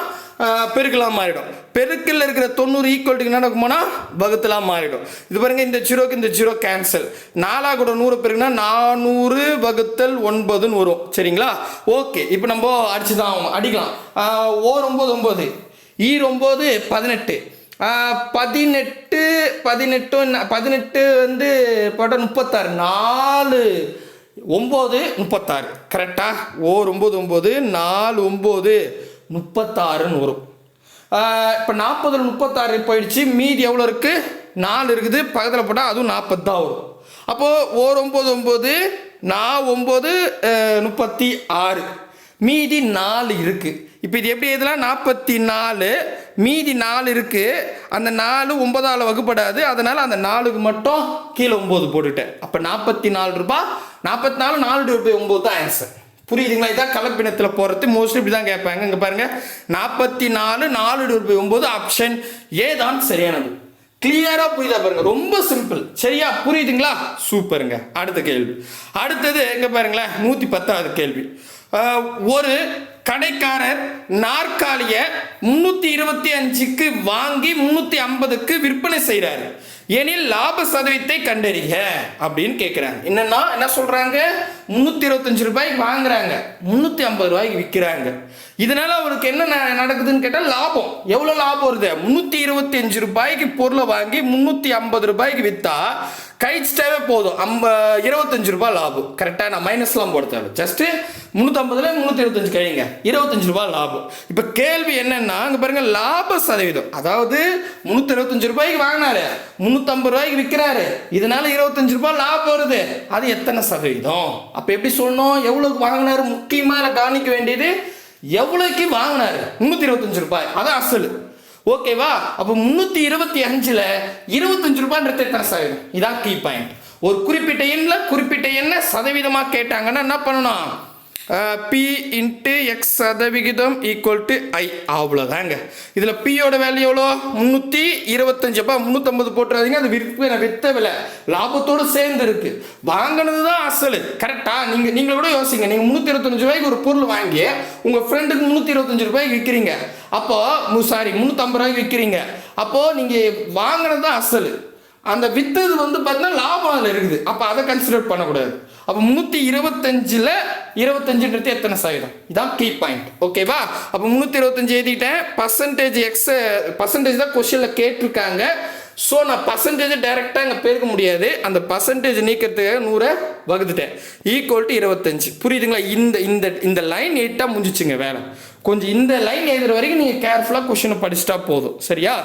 பெருக்கலாக மாறிடும். பெருக்கில் இருக்கிற தொண்ணூறு ஈக்குவல் என்ன போனால் வகுத்துலாம் மாறிடும். இது பாருங்க இந்த ஜீரோக்கு இந்த ஜீரோ கேன்சல் நாலா கூட நூறு பெருக்குனா நானூறு வகுத்தல் ஒன்பதுன்னு வரும். சரிங்களா? ஓகே இப்போ நம்ம அடிச்சு தான் ஆகணும். அடிக்கலாம். ஓ ஓர் ஒம்பது ஒம்பது ஈர் e ஒம்பது பதினெட்டு. பதினெட்டு பதினெட்டு பதினெட்டு வந்து போட்டால் முப்பத்தாறு. நாலு ஒம்பது முப்பத்தாறு. கரெக்டாக ஓர் ஒம்பது ஒம்பது நாலு ஒம்பது முப்பத்தாறுன்னு வரும் இப்போ நாற்பதில் முப்பத்தாறு போயிடுச்சு. மீதி எவ்வளோ இருக்குது நாலு இருக்குது. பக்கத்தில் போட்டால் அதுவும் நாற்பது தான் வரும். அப்போது ஓர் ஒம்பது ஒம்பது நான் ஒம்பது முப்பத்தி ஆறு. மீதி நாலு இருக்குது இப்போ இது எப்படி எதுலாம் நாற்பத்தி நாலு மீதி நாலு இருக்குது அந்த நாலு ஒன்பதால் வகுப்படாது. அதனால் அந்த நாலுக்கு மட்டும் கீழே ஒம்பது போட்டுட்டேன். அப்போ நாற்பத்தி நாலு ரூபாய் நாற்பத்தி நாலு நாலு ரூபாய் ஒம்பது தான் ஆன்சர் புரியுதுங்களா? இதான் கலப்பினத்தில் போகிறது மோஸ்ட்லி இப்படி தான் கேட்பாங்க. இங்கே பாருங்க. நாற்பத்தி நாலு நாலு ரூபாய் ஒம்பது ஆப்ஷன் ஏ தான் சரியானது. கிளியராக புரியுதா பாருங்க. ரொம்ப சிம்பிள் சரியா? புரியுதுங்களா? சூப்பருங்க. அடுத்த கேள்வி. அடுத்தது எங்கே பாருங்களேன். நூற்றி பத்தாவது கேள்வி ஒரு கடைக்காரர் நாற்காலியை முந்நூற்றி இருபத்தி அஞ்சுக்கு வாங்கி முன்னூற்றி ஐம்பதுக்கு விற்பனை செய்கிறாரு எனில் லாப சதவீதத்தை கண்டறிக அப்படின்னு கேட்குறாங்க என்னன்னா என்ன சொல்கிறாங்க முந்நூற்றி இருபத்தஞ்சு ரூபாய்க்கு வாங்குறாங்க. முந்நூற்றி ஐம்பது ரூபாய்க்கு விற்கிறாங்க இதனால் அவருக்கு என்ன ந- நடக்குதுன்னு கேட்டால் லாபம். எவ்வளோ லாபம் வருது? முந்நூற்றி இருபத்தி அஞ்சு ரூபாய்க்கு பொருளை வாங்கி முந்நூற்றி ஐம்பது ரூபாய்க்கு விற்றா கழிச்சிட்டாவே போதும். ஐம்ப இருபத்தஞ்சு ரூபாய் லாபம். கரெக்டாக நான் மைனஸ்லாம் போட தேவை. ஜஸ்ட்டு முந்நூற்றம்பதுல முந்நூற்றி இருபத்தஞ்சு கழிங்க இருபத்தஞ்சு ரூபாய் லாபம். இப்போ கேள்வி என்னென்னா அங்கே பாருங்கள் லாப சதவீதம். அதாவது முந்நூற்றி இருபத்தஞ்சு ரூபாய்க்கு வாங்கினாரு. முந்நூற்றம்பது ரூபாய்க்கு விற்கிறாரு இதனால இருபத்தஞ்சு ரூபாய் லாபம் வருது. அது எத்தனை சதவீதம்? அப்போ எப்படி சொல்லணும்? எவ்வளோக்கு வாங்கினாரு? முக்கியமாக கவனிக்க வேண்டியது எவ்வளோக்கு வாங்கினாரு? முந்நூற்றி இருபத்தஞ்சு ரூபாய். அதான் அசல். ஓகேவா அப்போ முந்நூற்றி இருபத்தி அஞ்சில் இருபத்தஞ்சு ரூபான்றது எத்தனை ஆகிடும் இதான் கீ பாயிண்ட் ஒரு குறிப்பிட்ட எண்ணில் குறிப்பிட்ட எண்ணை சதவீதமாக கேட்டாங்கன்னா என்ன பண்ணணும்? பி இன்ட்டு எக்ஸ் சதவிகிதம் ஈக்குவல் டு ஐ அவ்வளோதாங்க இதில் பியோட வேல்யூ எவ்வளோ? முந்நூற்றி இருபத்தஞ்சப்பா முந்நூற்றம்பது போட்டுறாதீங்க. அது விற்ப வித்த விலை. லாபத்தோடு சேர்ந்து இருக்கு. வாங்கினது தான் அசல் கரெக்டாக நீங்கள் நீங்கள் கூட யோசிங்க. நீங்கள் முந்நூற்றி இருபத்தஞ்சு ரூபாய்க்கு ஒரு பொருள் வாங்கி உங்கள் ஃப்ரெண்டுக்கு முந்நூற்றி இருபத்தஞ்சு ரூபாய்க்கு விற்கிறீங்க அப்போது சாரி முந்நூற்றம்பது ரூபாய்க்கு விற்கிறீங்க அப்போது நீங்கள் வாங்கினது தான் அசல். அந்த வித்தது வந்து பார்த்தீங்கன்னா லாபம் அதில் இருக்குது. அப்போ அதை கன்சிடர் பண்ணக்கூடாது. அப்போ முந்நூற்றி இருபத்தஞ்சில் இருபத்தஞ்சுன்றது எத்தனை சதவீதம்? இதான் கீ பாயிண்ட் ஓகேவா அப்போ முந்நூற்றி இருபத்தஞ்சு எழுதிட்டேன். பர்சன்டேஜ் எக்ஸ் பர்சன்டேஜ் தான் கொஷினில் கேட்டிருக்காங்க. ஸோ நான் பர்சன்டேஜ் டைரெக்டாக அங்கே பெருக்க முடியாது. அந்த பர்சன்டேஜ் நீக்கிறதுக்கு நூறை வகுத்துட்டேன். ஈக்குவல் டு இருபத்தஞ்சு. புரியுதுங்களா? இந்த இந்த இந்த லைன் நீட்டாக முடிஞ்சிச்சுங்க வேலை. கொஞ்சம் இந்த லைன் எழுதுற வரைக்கும் நீங்கள் கேர்ஃபுல்லாக கொஷினை படிச்சிட்டா போதும். சரியா?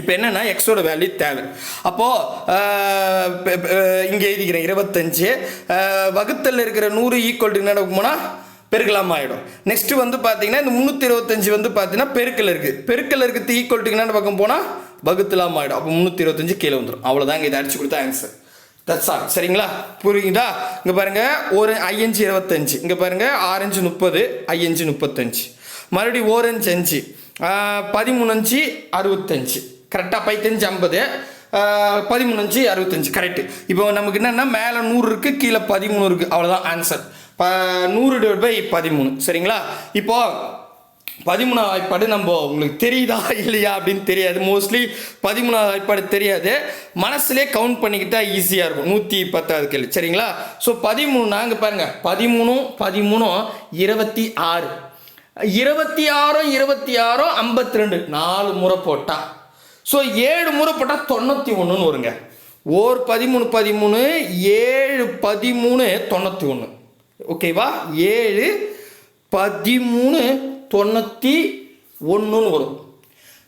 இப்போ என்னென்னா எக்ஸோட வேல்யூ தேவை. அப்போது இங்கே எழுதிக்கிறேன் இருபத்தஞ்சு. வகுத்தல் இருக்கிற நூறு ஈக்குவல் என்ன போனால் பெருக்கலாம் ஆகிடும் நெக்ஸ்ட்டு வந்து பார்த்தீங்கன்னா இந்த முந்நூற்றி இருபத்தஞ்சி வந்து பார்த்தீங்கன்னா பெருக்கல் இருக்குது பெருக்கல் இருக்கிறது ஈக்குவல் டு என்ன பக்கம் போனால் வகுத்தலாம் ஆகிடும் அப்போ முந்நூற்றி இருபத்தஞ்சு கீழே வந்துடும் அவ்வளோதாங்க இதை அடிச்சு கொடுத்தா ஆன்சர் தட்ஸ் ஆல் சரிங்களா? புரியுதா? இங்கே பாருங்க ஒரு ஐயஞ்சு இருபத்தஞ்சு. இங்கே பாருங்க ஆரஞ்சு முப்பது ஐயஞ்சு முப்பத்தஞ்சு. மறுபடியும் ஓரஞ்சு அஞ்சு பதிமூணு அஞ்சு அறுபத்தஞ்சு. கரெக்டாக பைத்தஞ்சு ஐம்பது பதிமூணஞ்சு அறுபத்தஞ்சு. கரெக்டு இப்போ நமக்கு என்னென்னா மேலே நூறு இருக்குது கீழே பதிமூணு இருக்குது அவ்வளோதான் ஆன்சர் ப நூறு டிவைட் பை பதிமூணு. சரிங்களா? இப்போது பதிமூணாவது வாய்ப்பாடு நம்ம உங்களுக்கு தெரியுதா இல்லையா அப்படின்னு தெரியாது. மோஸ்ட்லி பதிமூணாவது வாய்ப்பாடு தெரியாது. மனசுலே கவுண்ட் பண்ணிக்கிட்டா ஈஸியாக இருக்கும். நூற்றி பத்தாவது கேள்வி. சரிங்களா? ஸோ பதிமூணு நாங்கள் பாருங்கள் பதிமூணும் பதிமூணும் இருபத்தி ஆறு. இருபத்தி ஆறும் இருபத்தி ஆறும் ஐம்பத்தி ரெண்டு நாலு முறை போட்டால் ஸோ ஏழு முறை போட்டால் தொண்ணூற்றி ஒன்றுன்னு வருங்க. ஓர் பதிமூணு பதிமூணு ஏழு பதிமூணு தொண்ணூற்றி ஒன்று ஓகேவா ஏழு பதிமூணு தொண்ணூற்றி ஒன்றுன்னு வரும்.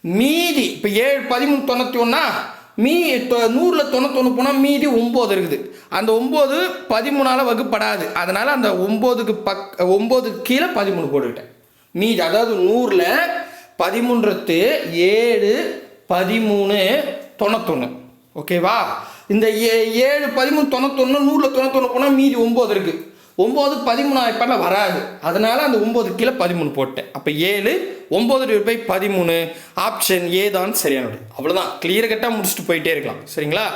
மீதி இப்போ ஏழு பதிமூணு தொண்ணூற்றி ஒன்றா மீ தொ- தொண்ணூற்றி தொண்ணூத்தொன்று போனால் மீதி ஒம்பது இருக்குது. அந்த ஒம்பது பதிமூணால் வகுப்படாது. அதனால் அந்த ஒம்போதுக்கு பக் ஒம்போதுக்கு கீழே பதிமூணு போட்டுக்கிட்டேன். மீதி அதாவது நூறில் பதிமூன்றது ஏழு பதிமூணு தொண்ணூத்தொன்று ஓகேவா இந்த ஏ ஏழு பதிமூணு தொண்ணூத்தொன்று நூறில் தொண்ணூத்தொன்று போனால் மீதி ஒம்பது இருக்குது ஒம்பது பதிமூணாயிரம் வராது. அதனால் அந்த ஒம்பது கீழே பதிமூணு போட்டேன். அப்போ ஏழு ஒம்பது ரூபாய் பதிமூணு. ஆப்ஷன் ஏ தான் சரியானது. அவ்வளோதான் கிளியர் கட்டாக முடிச்சுட்டு போயிட்டே இருக்கலாம். சரிங்களா?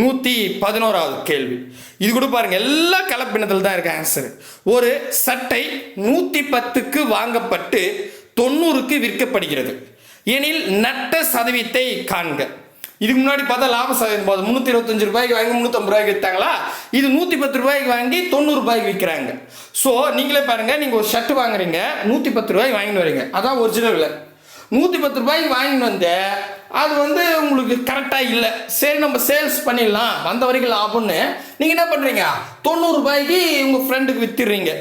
நூற்றி பதினோராவது கேள்வி. இது கூட பாருங்கள் எல்லா கலப்பினத்தில் தான் இருக்கு ஆன்சர் ஒரு சட்டை நூற்றி பத்துக்கு வாங்கப்பட்டு தொண்ணூறுக்கு விற்கப்படுகிறது. எனில் நட்ட சதவீதத்தை காண்க. இதுக்கு முன்னாடி பார்த்தா லாப சதவீதம் போதும் முந்நூற்றி இருபத்தஞ்சு ரூபாய்க்கு வாங்கி முந்நூற்றம்பது ரூபாய்க்கு விற்றாங்களா இது நூற்றி பத்து ரூபாய்க்கு வாங்கி தொண்ணூறு ரூபாய்க்கு விற்கிறாங்க ஸோ நீங்களே பாருங்கள் நீங்கள் ஒரு ஷர்ட் வாங்குறீங்க நூற்றி பத்து ரூபாய்க்கு வாங்கிட்டு வரீங்க. அதான் ஒரிஜினல் விலை. நூற்றி பத்து ரூபாய்க்கு வாங்கிட்டு வந்து அது வந்து உங்களுக்கு கரெக்டாக இல்லை. சரி நம்ம சேல்ஸ் பண்ணிடலாம். வந்த வரைக்கும் லாபம்னு. நீங்கள் என்ன பண்ணுறீங்க தொண்ணூறு ரூபாய்க்கு உங்கள் ஃப்ரெண்டுக்கு விற்றுறீங்க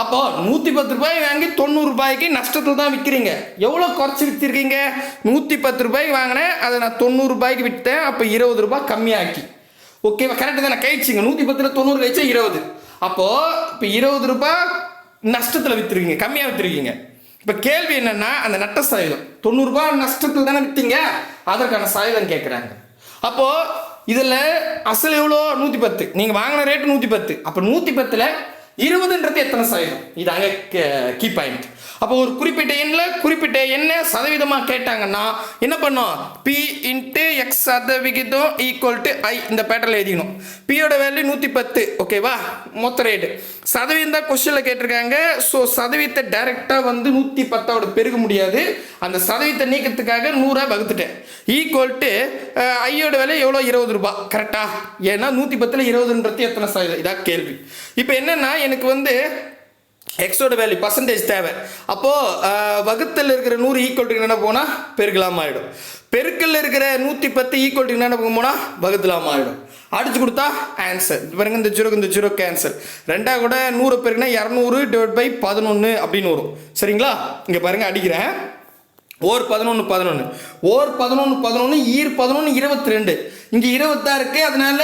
அப்போ நூற்றி பத்து ரூபாய் வாங்கி தொண்ணூறு ரூபாய்க்கு நஷ்டத்தில் தான் விற்கிறீங்க எவ்வளோ குறைச்சி விற்றுருக்கீங்க நூற்றி பத்து ரூபாய்க்கு வாங்கினேன் அதை நான் தொண்ணூறு ரூபாய்க்கு விற்றேன் அப்போ இருபது ரூபாய் கம்மியாக்கி. ஓகேவா கரெக்டாக தானே? கழிச்சிங்க. நூற்றி பத்தில் தொண்ணூறு கழிச்சா இருபது. அப்போது இப்போ இருபது ரூபாய் நஷ்டத்தில் விற்றுருக்கீங்க கம்மியாக விற்றுருக்கீங்க இப்போ கேள்வி என்னென்னா அந்த நட்ட சாயுதம். தொண்ணூறுரூபா நஷ்டத்தில் தானே விற்றீங்க அதற்கான சாயுதம் கேட்குறாங்க அப்போது இதில் அசல் எவ்வளோ? நூற்றி பத்து நீங்கள் வாங்கின ரேட்டு நூற்றி பத்து அப்போ நூற்றி பத்தில் இருபதுன்றது எத்தனை சதவீதம்? இதாங்க கீ பாயிண்ட் அப்போ ஒரு குறிப்பிட்ட எண்ணில் குறிப்பிட்ட எண்ணை சதவீதமாக கேட்டாங்கன்னா என்ன பண்ணோம்? பி இன்ட்டு எக்ஸ் சதவிகிதம் ஈக்குவல் டு ஐ இந்த பேட்டர்ல எழுதிக்கணும். பியோட வேல்யூ நூற்றி பத்து ஓகேவா மொத்த ரேட்டு சதவீதம் தான் கொஸ்டினில் கேட்டிருக்காங்க. ஸோ சதவீதத்தை டைரெக்டாக வந்து நூற்றி பத்தோட பெருக முடியாது. அந்த சதவீதத்தை நீக்கிறதுக்காக நூறாக வகுத்துட்டேன். ஈக்குவல் டு ஐயோட விலை எவ்வளோ இருபது ரூபா. கரெக்டா ஏன்னா நூற்றி பத்தில் இருபதுன்றது எத்தனை சதவீதம்? இதாக கேள்வி. இப்போ என்னென்னா எனக்கு வந்து எக்ஸோட வேல்யூ பர்சன்டேஜ் தேவை. அப்போது வகுத்தல் இருக்கிற நூறு ஈக்குவல் டு என்ன போனால் பெருக்கலாம் ஆகிடும் பெருக்கல்ல இருக்கிற நூற்றி பத்து ஈக்குவல் டு என்ன போனால் வகுத்தலாம் ஆகிடும் அடிச்சு கொடுத்தா ஆன்சர் பாருங்க இந்த ஜீரோக்கு இந்த ஜீரோ கேன்சல் ரெண்டாக கூட நூறு பேருக்குன்னா இரநூறு டிவைட் பை பதினொன்று அப்படின்னு வரும். சரிங்களா? இங்கே பாருங்க அடிக்கிறேன். ஓர் பதினொன்று பதினொன்று ஓர் பதினொன்று பதினொன்று ஈர் பதினொன்று இருபத்தி ரெண்டு இங்கே இருபத்தா இருக்குது அதனால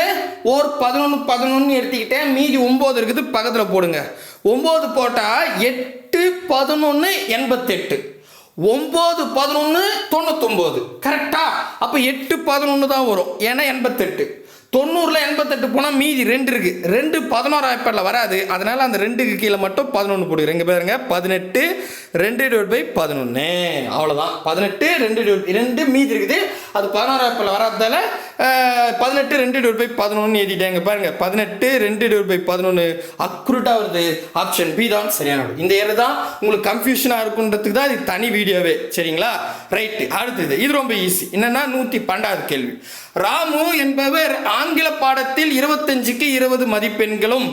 ஓர் பதினொன்று பதினொன்று எடுத்துக்கிட்டேன். மீதி ஒம்பது இருக்குது பக்கத்தில் போடுங்க. ஒம்பது போட்டால் எட்டு பதினொன்று எண்பத்தெட்டு. ஒம்பது பதினொன்று தொண்ணூத்தொம்பது. கரெக்டா அப்போ எட்டு பதினொன்று தான் வரும். ஏன்னா எண்பத்தெட்டு. தொண்ணூறில் எண்பத்தெட்டு போனால் மீதி ரெண்டு இருக்குது ரெண்டு பதினோராயிரப்பில் வராது. அதனால் அந்த ரெண்டுக்கு கீழே மட்டும் பதினொன்று போடுகிறேன் இங்கே பாருங்க பதினெட்டு ரெண்டு டிவைட் பை பதினொன்று அவ்வளோதான் பதினெட்டு ரெண்டு டிவைட் ரெண்டு மீதி இருக்குது. அது பதினோராயிரப்பில் வராததால அஹ், பதினெட்டு ரெண்டு டிவைட் பை பதினொன்று எழுதிட்டேங்க பாருங்க. பதினெட்டு ரெண்டு டிவைட் பை பதினொன்று அக்ரூட்டாக வருது. ஆப்ஷன் பி தான் சரியான இந்த ஏறு தான் உங்களுக்கு கன்ஃபியூஷனாக இருக்குன்றதுக்கு தான் இது தனி வீடியோவே. சரிங்களா? ரைட்டு அடுத்தது. இது ரொம்ப ஈஸி என்னென்னா நூற்றி பன்னெண்டாவது கேள்வி. ராமு என்பவர் ஆங்கில பாடத்தில் இருபத்தஞ்சுக்கு இருபது மதிப்பெண்களும்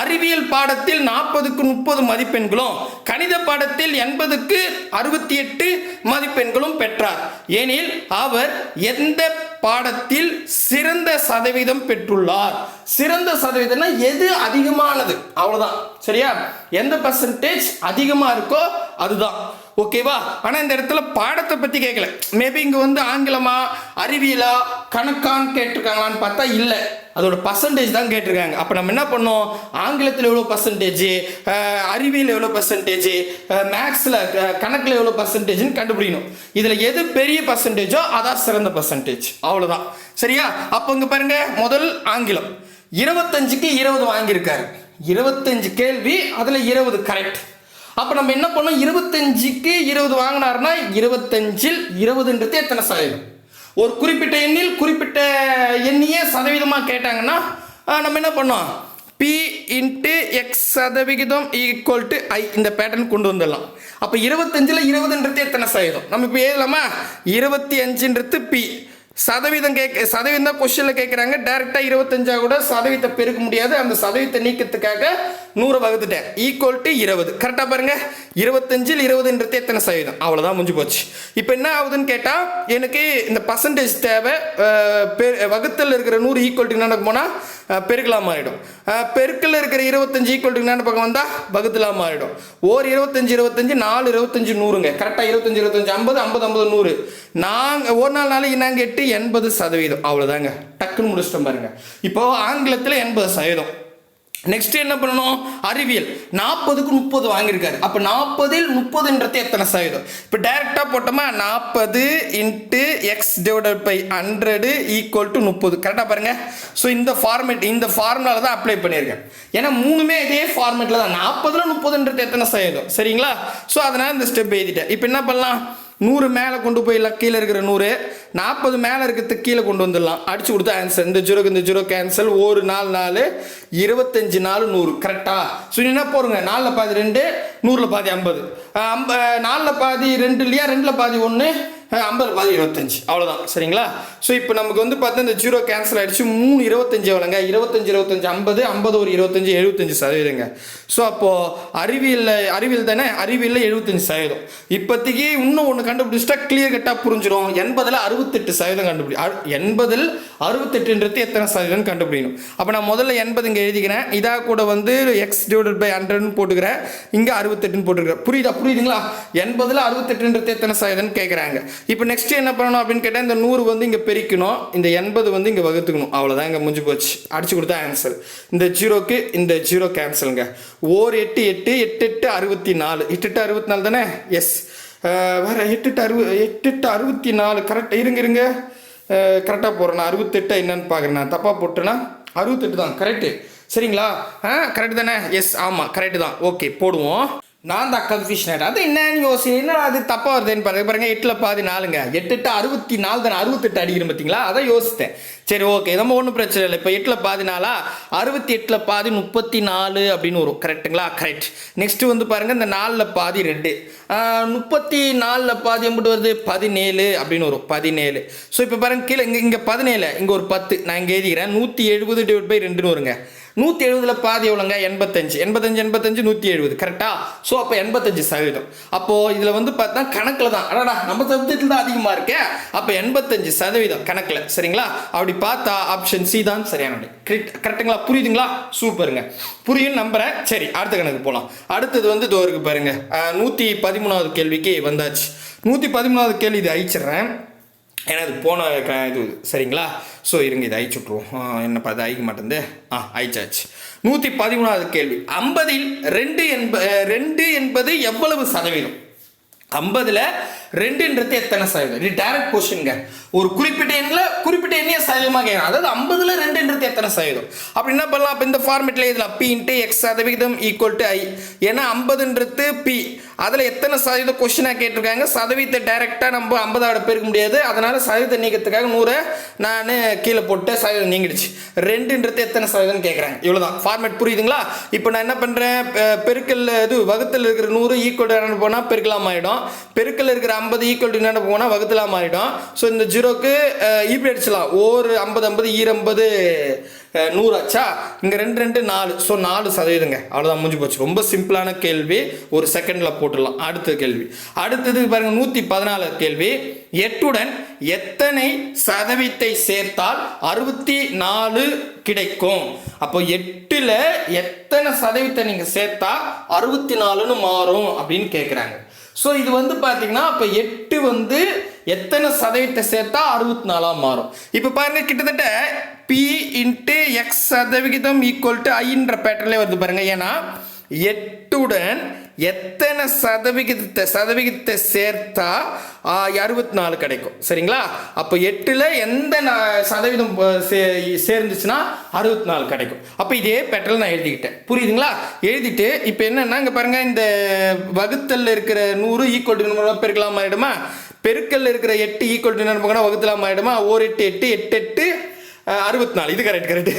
அறிவியல் பாடத்தில் நாற்பதுக்கு முப்பது மதிப்பெண்களும் கணித பாடத்தில் எண்பதுக்கு அறுபத்தி எட்டு மதிப்பெண்களும் பெற்றார். எனில் அவர் எந்த பாடத்தில் சிறந்த சதவீதம் பெற்றுள்ளார்? சிறந்த சதவீதம்னா எது அதிகமானது? அவ்வளோதான் சரியா? எந்த பர்சன்டேஜ் அதிகமாக இருக்கோ அதுதான். ஓகேவா ஆனால் இந்த இடத்துல பாடத்தை பற்றி கேட்கல மேபி இங்கே வந்து ஆங்கிலமா அறிவியலா கணக்கான்னு கேட்டிருக்காங்களான்னு பார்த்தா இல்லை. அதோட பர்சன்டேஜ் தான் கேட்டிருக்காங்க. அப்போ நம்ம என்ன பண்ணோம்? ஆங்கிலத்தில் எவ்வளோ பர்சன்டேஜ் அறிவியல் எவ்வளோ பர்சன்டேஜ் மேக்ஸில் கணக்கில் எவ்வளோ பர்சன்டேஜ்னு கண்டுபிடிக்கணும். இதில் எது பெரிய பர்சன்டேஜோ அதான் சிறந்த பர்சன்டேஜ் அவ்வளோதான் சரியா? அப்போ இங்கே பாருங்க முதல் ஆங்கிலம். இருபத்தஞ்சுக்கு இருபது வாங்கியிருக்காரு. இருபத்தஞ்சு கேள்வி அதில் இருபது கரெக்ட் அப்போ நம்ம என்ன பண்ணோம்? இருபத்தஞ்சுக்கு இருபது வாங்கினாருன்னா இருபத்தஞ்சில் இருபதுன்றது எத்தனை சதவீதம்? ஒரு குறிப்பிட்ட எண்ணில் குறிப்பிட்ட எண்ணியே சதவீதமாக கேட்டாங்கன்னா நம்ம என்ன பண்ணோம்? பி இன்ட்டு எக்ஸ் சதவிகிதம் ஈக்குவல் டு ஐ இந்த பேட்டர்ன் கொண்டு வந்துடலாம். அப்போ இருபத்தஞ்சில் இருபதுன்றது எத்தனை சதவீதம்? நம்ம இப்போ எழுதலாமா? இருபத்தி அஞ்சுன்றது பி சதவீதம் கேட்க சதவீதம் தான் கொஸ்டினில் கேட்குறாங்க டேரெக்டாக இருபத்தஞ்சா கூட சதவீதத்தை பெருக்க முடியாது. அந்த சதவீதத்தை நீக்கத்துக்காக நூறு வகுத்துட்டேன். ஈக்குவல் டு இருபது. கரெக்டாக பாருங்கள் இருபத்தஞ்சில் இருபதுன்றது எத்தனை சதவீதம்? அவ்வளோதான் முடிஞ்சு போச்சு. இப்போ என்ன ஆகுதுன்னு கேட்டால் எனக்கு இந்த பர்சன்டேஜ் தேவை அஹ், பெ- இருக்கிற நூறு ஈக்குவல் டு என்ன போனால் பெருக்கலாம் மாறிடும். பெருக்கில் பெருக்கல்ல இருக்கிற இருபத்தஞ்சு ஈக்குவல் டு என்ன பக்கம் வந்தால் வகுத்தலாம் மாறிடும். ஓர் இருபத்தஞ்சு இருபத்தஞ்சு நாலு இருபத்தஞ்சு நூறுங்க. கரெக்டாக இருபத்தஞ்சு இருபத்தஞ்சு ஐம்பது ஐம்பது ஐம்பது நூறு. நாங்கள் ஒரு நாள் நாளைக்கு நாங்கள் எட்டு எண்பது சதவீதம். அவ்வளோதாங்க டக்குன்னு முடிச்சிட்டோம் பாருங்க. இப்போ ஆங்கிலத்தில் எண்பது சதவீதம். நெக்ஸ்ட் என்ன பண்ணணும்? அறிவியல். நாற்பதுக்கு முப்பது வாங்கியிருக்காரு. அப்போ நாற்பதில் முப்பதுன்றது எத்தனை சதவீதம்? இப்போ டைரெக்டாக போட்டோமா? நாற்பது into X divided by hundred equal to முப்பது. கரெக்டாக பாருங்க. ஸோ இந்த ஃபார்மேட் இந்த ஃபார்முலாவில் தான் அப்ளை பண்ணியிருக்கேன். ஏன்னா மூணுமே இதே ஃபார்மேட்டில் தான். நாற்பதுல முப்பதுன்றது எத்தனை சதவீதம்? சரிங்களா? ஸோ அதனால் இந்த ஸ்டெப் எழுதிட்டேன். இப்போ என்ன பண்ணலாம்? நூறு மேலே கொண்டு போயிடலாம் கீழே இருக்கிற நூறு நாற்பது மேலே இருக்கிறதுக்கு கீழே கொண்டு வந்துடலாம். அடிச்சு கொடுத்தா ஆன்சர் இந்த ஜீரோக்கு இந்த ஜீரோ கேன்சல் ஒரு நாள் நாலு இருபத்தஞ்சு நாலு நூறு. கரெக்டாக ஸோ என்ன போடுங்க? நாலில் பாதி ரெண்டு நூறில் பாதி ஐம்பது. ஐம்ப நாலில் பாதி ரெண்டு இல்லையா? ரெண்டில் பாதி ஒன்று ஐம்பது பாதி இருபத்தஞ்சு. அவ்வளோதான் சரிங்களா? ஸோ இப்போ நமக்கு வந்து பார்த்தா இந்த ஜீரோ கேன்சல் ஆகிடுச்சு மூணு இருபத்தஞ்சு எவ்வளோங்க இருபத்தஞ்சு இருபத்தஞ்சு ஐம்பது ஐம்பது ஒரு இருபத்தஞ்சு எழுபத்தஞ்சு சதவீதங்க. ஸோ அப்போது அறிவியலில் அறிவியல் தானே? அறிவியலில் எழுபத்தஞ்சு சதவீதம். இப்போதைக்கு இன்னும் ஒன்று கண்டுபிடிச்சிட்டா கிளியர் கட்டாக புரிஞ்சிடும் எண்பதில் அறுபத்தெட்டு சதவீதம் கண்டுபிடி எண்பதில் அறுபத்தெட்டுன்றது எத்தனை சதவீதம் கண்டுபிடிக்கணும். அப்போ நான் முதல்ல எண்பது இங்கே எழுதிக்கிறேன். இதாக கூட வந்து எக்ஸ் டிவைடட் பை ஹண்ட்ரட்னு போட்டுக்கிறேன். இங்கே அறுபத்தெட்டுன்னு போட்டுக்கிறேன். புரியுதா? புரியுதுங்களா? எண்பதில் அறுபத்தெட்டுன்றது எத்தனை சதவீதம்னு கேட்குறாங்க இப்போ நெக்ஸ்ட் என்ன பண்ணணும் அப்படின்னு கேட்டால் இந்த நூறு வந்து இங்கே பெருக்கணும். இந்த எண்பது வந்து இங்கே வகுத்துக்கணும். அவ்வளோதான் இங்கே முடிஞ்சு போச்சு. அடிச்சு கொடுத்தா ஆன்சர் இந்த ஜீரோக்கு இந்த ஜீரோ கேன்சலுங்க ஓர் எட்டு எட்டு எட்டு எட்டு அறுபத்தி நாலு எட்டு எட்டு அறுபத்தி நாலு தானே எஸ் வேற எட்டு எட்டு அறுபது எட்டு எட்டு அறுபத்தி நாலு கரெக்ட் இருங்க. இருங்க கரெக்டாக போகிறேன் நான் அறுபத்தெட்டு என்னன்னு பார்க்குறேன் நான் தப்பாக போட்டேன்னா அறுபத்தெட்டு தான். கரெக்டு சரிங்களா? ஆ கரெக்டு தானே? எஸ் ஆமாம் கரெக்டு தான். ஓகே போடுவோம். நான் தான் கன்ஃபியூஷன் அது என்னன்னு யோசி. என்ன அது தப்பாக வருதுன்னு பாருங்க. பாருங்க எட்டில் பாதி நாலுங்க. எட்டு எட்டு அறுபத்தி நாலு தானே? அறுபத்தெட்டு அடிக்கிறேன் பார்த்தீங்களா அதான் யோசித்தேன். சரி ஓகே நம்ம ஒன்றும் பிரச்சனை இல்லை. இப்போ எட்டில் பாதி நாளா? அறுபத்தி எட்டில் பாதி முப்பத்தி நாலு அப்படின்னு வரும். கரெக்ட்டுங்களா கரெக்ட் நெக்ஸ்ட் வந்து பாருங்க இந்த நாலில் பாதி ரெண்டு. முப்பத்தி நாலில் பாதி எம்பிட்டு வருது? பதினேழு அப்படின்னு வரும். பதினேழு. ஸோ இப்போ பாருங்க கீழே இங்கே இங்கே பதினேழு. இங்கே ஒரு பத்து. நான் இங்கே எழுதிக்கிறேன். நூற்றி எழுபது டிவைட் பை ரெண்டுன்னு வருங்க. நூற்றி எழுபதில் பாதி எவ்வளோங்க? எண்பத்தஞ்சு. எண்பத்தஞ்சு எண்பத்தஞ்சு நூற்றி எழுபது கரெக்டாக ஸோ அப்போ எண்பத்தஞ்சு சதவீதம். அப்போது இதில் வந்து பார்த்தா கணக்கில் தான். அடடா நம்ம சப்ஜெக்டில் தான் அதிகமாக இருக்கே. அப்போ எண்பத்தஞ்சு சதவீதம் கணக்கில். சரிங்களா? அப்படி பார்த்தா ஆப்ஷன் சி தான் சரியான கரெக்ட் கரெக்டுங்களா புரியுதுங்களா? சூப்பருங்க புரியும் நம்புறேன். சரி அடுத்த கணக்கு போகலாம் அடுத்தது வந்து தோருக்கு பாருங்கள் நூற்றி பதிமூணாவது கேள்விக்கு வந்தாச்சு. நூற்றி பதிமூணாவது கேள்வி இது அழிச்சிடுறேன். ஏன்னா இது போன க இது சரிங்களா? ஸோ இருங்க இதை அழிச்சுட்ருவோம். விட்ருவோம் பார்த்து அழிக்க மாட்டேங்குது ஆ அழிச்சாச்சு. நூற்றி பதிமூணாவது கேள்வி. ஐம்பதில் ரெண்டு என்ப ரெண்டு என்பது எவ்வளவு சதவீதம்? ஐம்பதில் ரெண்டுன்றது எத்தனை சதவீதம்? இது டைரக்ட் கொஸ்டின்ங்க ஒரு குறிப்பிட்ட எண்ணில் குறிப்பிட்ட எண்ணிய சதவீதமாக கேட்கணும் அதாவது ஐம்பதுல ரெண்டுன்றது எத்தனை சதவீதம்? அப்படி என்ன பண்ணலாம்? அப்போ இந்த ஃபார்மேட்டில் இதில் பி இன்ட்டு எக்ஸ் சதவிகிதம் ஈக்குவல் டு ஐ ஏன்னா ஐம்பதுன்றது பி அதில் எத்தனை சதவீதம் கொஸ்டினாக கேட்டிருக்காங்க? சதவீதத்தை டைரெக்டாக நம்ம ஐம்பதாவோட பெருக்க முடியாது. அதனால சதவீதத்தை நீக்கிறதுக்காக நூறை நான் கீழே போட்டு சதவீதம் நீங்கிடுச்சு. ரெண்டுன்றது எத்தனை சதவீதம் கேட்குறாங்க இவ்வளோதான் ஃபார்மேட் புரியுதுங்களா? இப்போ நான் என்ன பண்ணுறேன் பெருக்கல் இது வகுத்தில் இருக்கிற நூறு ஈக்குவல் போனால் பெருக்கலாம் ஆகிடும் பெருக்கல் இருக்கிற ஐம்பது ஈக்குவல் என்ன போனால் வகுத்தலாம் மாறிடும். ஸோ இந்த ஜீரோக்கு ஈபி அடிச்சலாம் ஒரு ஐம்பது ஐம்பது e ஈரம்பது நூறாச்சா இங்கே ரெண்டு ரெண்டு நாலு. ஸோ நாலு சதவீதங்க. அவ்வளோதான் முடிஞ்சு போச்சு. ரொம்ப சிம்பிளான கேள்வி. ஒரு செகண்டில் போட்டுடலாம். அடுத்த கேள்வி. அடுத்தது பாருங்கள் நூற்றி பதினாலு கேள்வி. எட்டுடன் எத்தனை சதவீதத்தை சேர்த்தால் அறுபத்தி நாலு கிடைக்கும்? அப்போ எட்டில் எத்தனை சதவீதத்தை நீங்கள் சேர்த்தா அறுபத்தி நாலுன்னு மாறும் அப்படின்னு கேட்குறாங்க ஸோ இது வந்து பார்த்தீங்கன்னா அப்போ எட்டு வந்து எத்தனை சதவீதத்தை சேர்த்தா அறுபத்தி நாலாக மாறும். இப்போ பாருங்கள் கிட்டத்தட்ட பி இன்ட்டு எக்ஸ் சதவிகிதம் ஈக்குவல் டு ஐன்ற பேட்டர்லே வருது பாருங்கள் ஏன்னா எட்டுடன் எத்தனை சதவிகிதத்தை சதவிகிதத்தை சேர்த்தா அறுபத்தி நாலு கிடைக்கும். சரிங்களா? அப்போ எட்டில் எந்த சதவீதம் சே- சேர்ந்துச்சுன்னா அறுபத்தி நாலு கிடைக்கும். அப்போ இதே பெட்ரோல் நான் எழுதிக்கிட்டேன். புரியுதுங்களா? எழுதிட்டு இப்போ என்னன்னா இங்கே பாருங்க இந்த வகுத்தலில் இருக்கிற நூறு ஈக்குவல் டு பெருக்கலாம் ஆயிடுமா? பெருக்கல்ல இருக்கிற எட்டு ஈக்குவல் டு என்ன வகுத்தலாம் ஆயிடுமா? ஒரு எட்டு எட்டு எட்டு எட்டு அறுபத்தி நாலு இது கரெக்ட் கரெக்ட்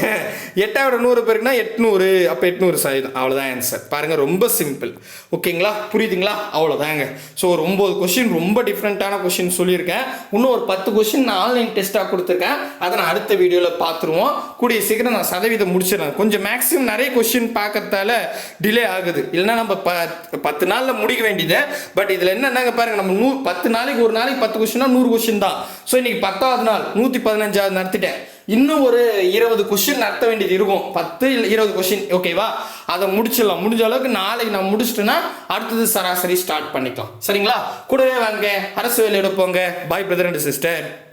எட்டாயிரம் நூறு பேருக்குன்னா எட்நூறு அப்போ எட்நூறு சதவீதம். அவ்வளோதான் ஆன்சர் பாருங்கள் ரொம்ப சிம்பிள் ஓகேங்களா புரியுதுங்களா? அவ்வளோதாங்க ஸோ ஒரு ஒம்பது கொஷின் ரொம்ப டிஃப்ரெண்ட்டான கொஷின் சொல்லியிருக்கேன். இன்னும் ஒரு பத்து கொஷின் நான் ஆன்லைன் டெஸ்ட்டாக கொடுத்துருக்கேன். அதை நான் அடுத்த வீடியோவில் பார்த்துருவோம். கூடிய சீக்கிரம் நான் சதவீதம் முடிச்சிடறேன். கொஞ்சம் மேக்ஸிமம் நிறைய கொஷின் பார்க்கறதால டிலே ஆகுது. இல்லைன்னா நம்ம ப பத்து நாளில் முடிக்க வேண்டியது. பட் இதில் என்னென்னாங்க பாருங்கள் நம்ம நூ பத்து நாளைக்கு ஒரு நாளைக்கு பத்து கொஷின்னா நூறு கொஷின் தான். ஸோ இன்றைக்கி பத்தாவது நாள் நூற்றி பதினஞ்சாவது நடத்திட்டேன். இன்னும் ஒரு இருபது கொஷின் நடத்த வேண்டியது இருக்கும். பத்து இல்லை இருபது கொஷின் ஓகேவா அதை முடிச்சிடலாம். முடிஞ்ச அளவுக்கு நாளைக்கு நான் முடிச்சிட்டேன்னா அடுத்தது சராசரி ஸ்டார்ட் பண்ணிக்கலாம். சரிங்களா? கூடவே வாங்க. அரசு வேலையோட போங்க பாய் பிரதர் அண்ட் சிஸ்டர்